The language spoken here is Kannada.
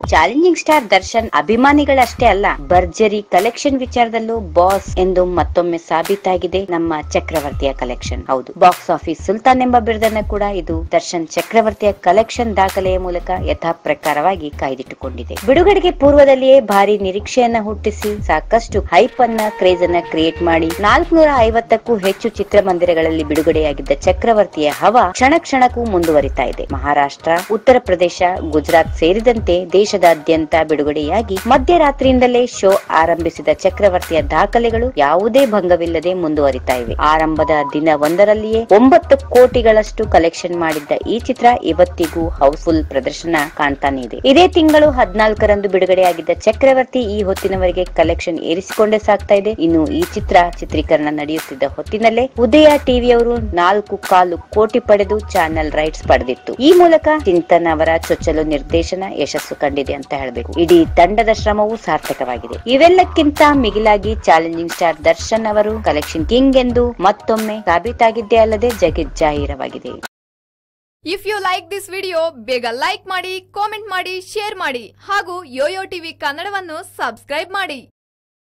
Challenging star Darshan ಅಭಿಮಾನಿಗಳಷ್ಟೇ ಅಲ್ಲ, ಭರ್ಜರಿ ಕಲೆಕ್ಷನ್ ವಿಚಾರದಲ್ಲೂ ಬಾಸ್ ಎಂದು ಮತ್ತೊಮ್ಮೆ ಸಾಬೀತಾಗಿದೆ ನಮ್ಮ ಚಕ್ರವರ್ತಿಯ ಕಲೆಕ್ಷನ್. ಹೌದು, ಬಾಕ್ಸ್ ಆಫೀಸ್ ಸುಲ್ತಾನ್ ಎಂಬ ಬಿರುದನ್ನ ಕೂಡ ಇದು ದರ್ಶನ್ ಚಕ್ರವರ್ತಿಯ ಕಲೆಕ್ಷನ್ ದಾಖಲೆಯ ಮೂಲಕ ಯಥಾ ಪ್ರಕಾರವಾಗಿ ಕಾಯ್ದಿಟ್ಟುಕೊಂಡಿದೆ. ಬಿಡುಗಡೆಗೆ ಪೂರ್ವದಲ್ಲಿಯೇ ಭಾರಿ ನಿರೀಕ್ಷೆಯನ್ನ ಹುಟ್ಟಿಸಿ ಸಾಕಷ್ಟು ಹೈಪ್ ಅನ್ನ ಕ್ರೇಜ್ ಅನ್ನ ಕ್ರಿಯೇಟ್ ಮಾಡಿ ನಾಲ್ಕುನೂರ ಐವತ್ತಕ್ಕೂ ಹೆಚ್ಚು ಚಿತ್ರಮಂದಿರಗಳಲ್ಲಿ ಬಿಡುಗಡೆಯಾಗಿದ್ದ ಚಕ್ರವರ್ತಿಯ ಹವಾ ಕ್ಷಣ ಕ್ಷಣಕ್ಕೂ ಮುಂದುವರಿತಾ ಇದೆ. ಮಹಾರಾಷ್ಟ್ರ, ಉತ್ತರ ಪ್ರದೇಶ, ಗುಜರಾತ್ ಸೇರಿದಂತೆ ದೇಶದಾದ್ಯಂತ ಬಿಡುಗಡೆಯಾಗಿ ಮಧ್ಯರಾತ್ರಿಯಿಂದಲೇ ಶೋ ಆರಂಭಿಸಿದ ಚಕ್ರವರ್ತಿಯ ದಾಖಲೆಗಳು ಯಾವುದೇ ಭಂಗವಿಲ್ಲದೆ ಮುಂದುವರಿತಾ ಇವೆ. ಆರಂಭದ ದಿನ ಒಂದರಲ್ಲಿಯೇ ಒಂಬತ್ತು ಕೋಟಿಗಳಷ್ಟು ಕಲೆಕ್ಷನ್ ಮಾಡಿದ್ದ ಈ ಚಿತ್ರ ಇವತ್ತಿಗೂ ಹೌಸ್ಫುಲ್ ಪ್ರದರ್ಶನ ಕಾಣ್ತಾನೆ ಇದೆ. ಇದೇ ತಿಂಗಳು ಹದಿನಾಲ್ಕರಂದು ಬಿಡುಗಡೆಯಾಗಿದ್ದ ಚಕ್ರವರ್ತಿ ಈ ಹೊತ್ತಿನವರೆಗೆ ಕಲೆಕ್ಷನ್ ಏರಿಸಿಕೊಂಡೇ ಸಾಗ್ತಾ ಇದೆ. ಇನ್ನು ಈ ಚಿತ್ರ ಚಿತ್ರೀಕರಣ ನಡೆಯುತ್ತಿದ್ದ ಹೊತ್ತಿನಲ್ಲೇ ಉದಯ ಟಿವಿಯವರು ನಾಲ್ಕು ಕಾಲು ಕೋಟಿ ಪಡೆದು ಚಾನೆಲ್ ರೈಟ್ಸ್ ಪಡೆದಿತ್ತು. ಈ ಮೂಲಕ ಚಿಂತನ್ ಅವರ ಚೊಚ್ಚಲು ನಿರ್ದೇಶನ ಯಶಸ್ಸು ಕಂಡಿದೆ ಅಂತ ಹೇಳಬೇಕು. ಇಡೀ ತಂಡದ ಶ್ರಮವು ಸಾರ್ಥಕವಾಗಿದೆ. ಇವೆಲ್ಲಕ್ಕಿಂತ ಮಿಗಿಲಾಗಿ ಚಾಲೆಂಜಿಂಗ್ ಸ್ಟಾರ್ ದರ್ಶನ್ ಅವರು, ಕಲೆಕ್ಷನ್ ಕಿಂಗ್ ಎಂದು ಮತ್ತೊಮ್ಮೆ ಸಾಬೀತಾಗಿದ್ದೇ ಅಲ್ಲದೆ ಜಗಜ್ಜಾಹೀರವಾಗಿದೆ if you like this video ಬೇಗ ಲೈಕ್ ಮಾಡಿ ಕಾಮೆಂಟ್ ಮಾಡಿ ಶೇರ್ ಮಾಡಿ ಹಾಗೂ ಯೋಯೋ ಟಿವಿ ಕನ್ನಡವನ್ನು ಸಬ್ಸ್ಕ್ರೈಬ್ ಮಾಡಿ.